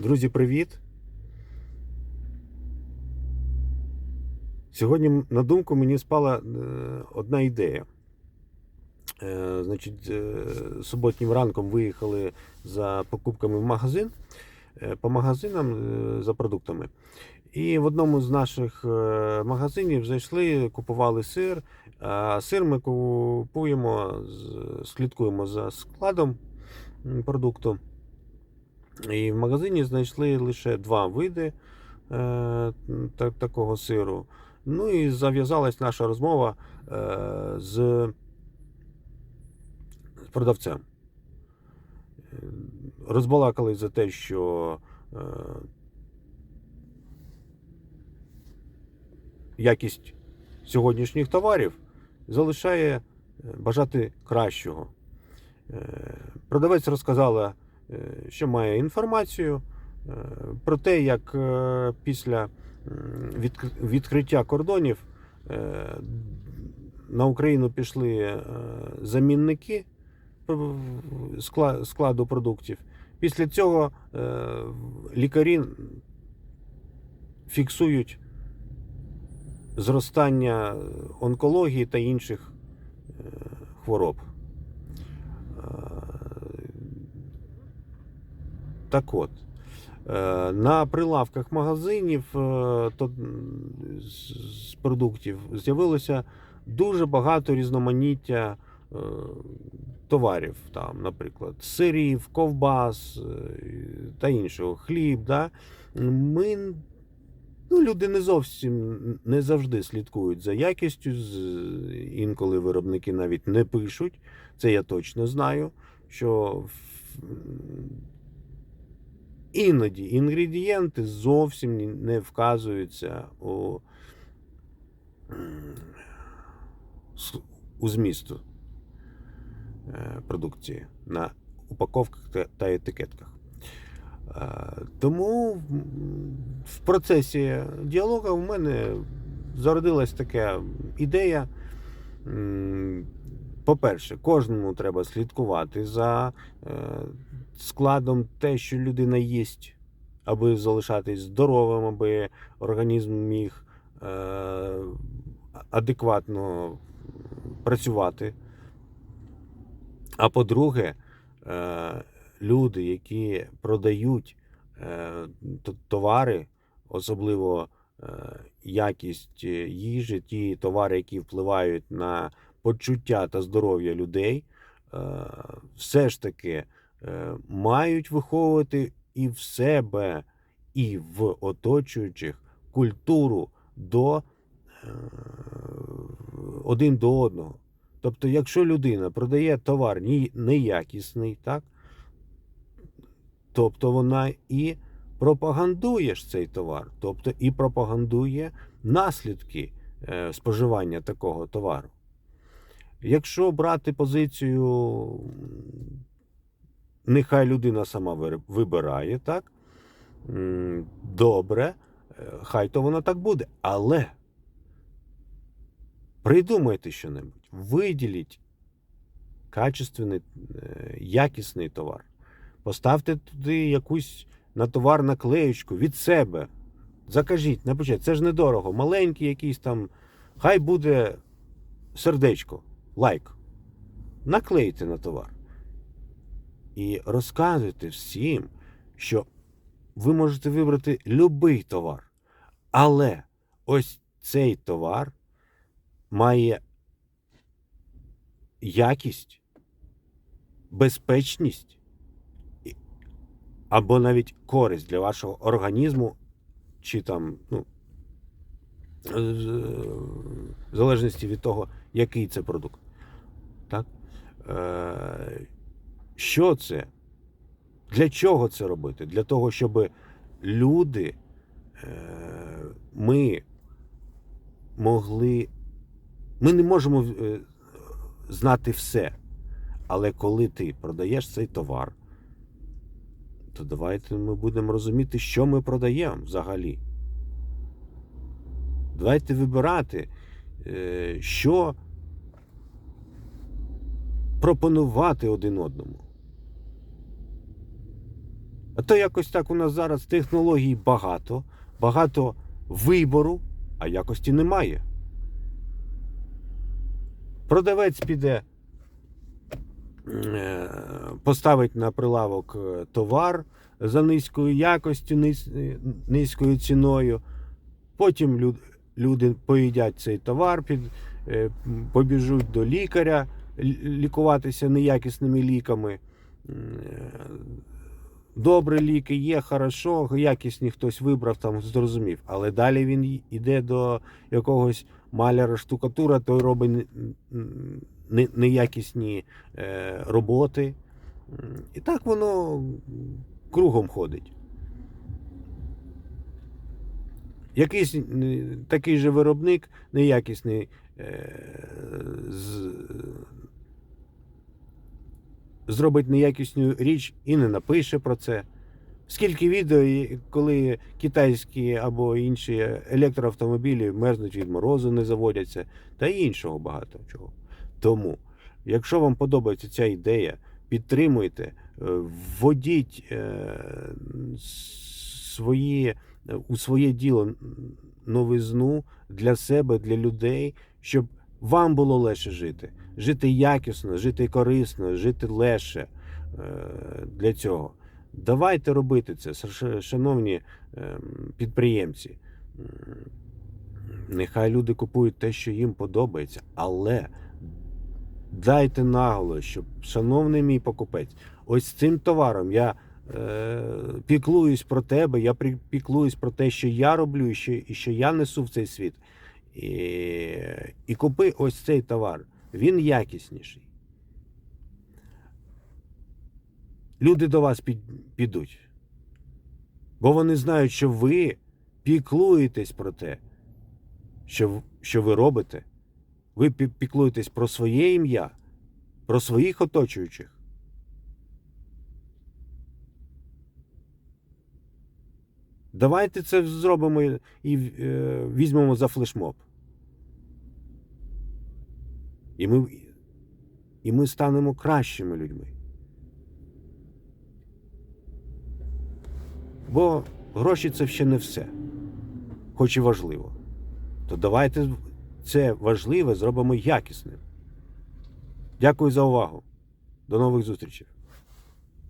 Друзі, привіт! Сьогодні на думку мені спала е, одна ідея. Е, Значить, е, суботнім ранком виїхали за покупками в магазин, по магазинам за продуктами. І в одному з наших магазинів зайшли, купували сир. А сир ми купуємо, слідкуємо за складом продукту. І в магазині знайшли лише два види е, та- такого сиру. Ну і зав'язалась наша розмова е, з, продавцем. Е, Розбалакали за те, що е, якість сьогоднішніх товарів залишає е, бажати кращого. Е, Продавець розказала, що має інформацію е, про те, як е, після відкриття кордонів е, на Україну пішли е, замінники складу продуктів. Після цього е, лікарі фіксують зростання онкології та інших е, хвороб. Е, Так от, е, на прилавках магазинів е, з продуктів з'явилося дуже багато різноманіття е, товарів, там, наприклад, сирів, ковбас та іншого, хліб. Да? Ми, ну, люди не зовсім не завжди слідкують за якістю, інколи виробники навіть не пишуть. Це я точно знаю, що іноді інгредієнти зовсім не вказуються у, у змісту е, продукції на упаковках та- етикетках. Е, Тому в процесі діалогу в мене зародилась така ідея. По-перше, кожному треба слідкувати за е, складом те, що людина їсть, аби залишатись здоровим, аби організм міг е, адекватно працювати. А по-друге, е, люди, які продають е, товари, особливо е, якість е, їжі, ті товари, які впливають на почуття та здоров'я людей, е, все ж таки мають виховувати і в себе, і в оточуючих культуру до е, один до одного. Тобто, якщо людина продає товар неякісний, так, тобто вона і пропагандує ж цей товар, тобто і пропагандує наслідки е, споживання такого товару. Якщо брати позицію, нехай людина сама вибирає, так? Добре, е, хай то воно так буде. Але придумайте що-небудь, виділіть качественний, е, якісний товар. Поставте туди якусь на товар наклеючку від себе. Закажіть, напишіть, це ж недорого. Маленький якийсь там, хай буде сердечко, лайк. Наклейте на товар. І розказуйте всім, що ви можете вибрати будь-який товар. Але ось цей товар має якість, безпечність або навіть користь для вашого організму, чи там, ну, в залежності від того, який це продукт. Так? Що це? Для чого це робити? Для того, щоб люди, е, ми могли. Ми не можемо е, знати все. Але коли ти продаєш цей товар, то давайте ми будемо розуміти, що ми продаємо взагалі. Давайте вибирати, е, що пропонувати один одному. А то якось так у нас зараз технологій багато, багато вибору, а якості немає. Продавець піде, е, поставить на прилавок е, товар за низькою якостю, е, низькою ціною. Потім люди поїдять цей товар, побіжуть до лікаря лікуватися неякісними ліками. Добрі ліки є, хорошо, якісні хтось вибрав, там зрозумів. Але далі він й- іде до якогось маляра штукатура, той робить неякісні е, роботи. І так воно кругом ходить. Якийсь такий же виробник, неякісний, е, зробить неякісну річ і не напише про це. Скільки відео, коли китайські або інші електроавтомобілі мерзнуть від морозу, не заводяться, та іншого багато чого. Тому, якщо вам подобається ця ідея, підтримуйте, е, вводіть е, свої, у своє діло новизну для себе, для людей, щоб вам було легше жити. Жити якісно, жити корисно, жити легше е, для цього. Давайте робити це, шановні ем, підприємці. Нехай люди купують те, що їм подобається, але дайте наголос, щоб, шановний мій покупець, ось цим товаром я е, піклуюсь про тебе, я піклуюсь про те, що я роблю і що, і що я несу в цей світ. І, і купи ось цей товар. Він якісніший. Люди до вас під, підуть. Бо вони знають, що ви піклуєтесь про те, що, що ви робите. Ви піклуєтесь про своє ім'я, про своїх оточуючих. Давайте це зробимо і е, візьмемо за флешмоб. І ми, і ми станемо кращими людьми. Бо гроші це ще не все, хоч і важливо. То давайте це важливе зробимо якісним. Дякую за увагу. До нових зустрічей.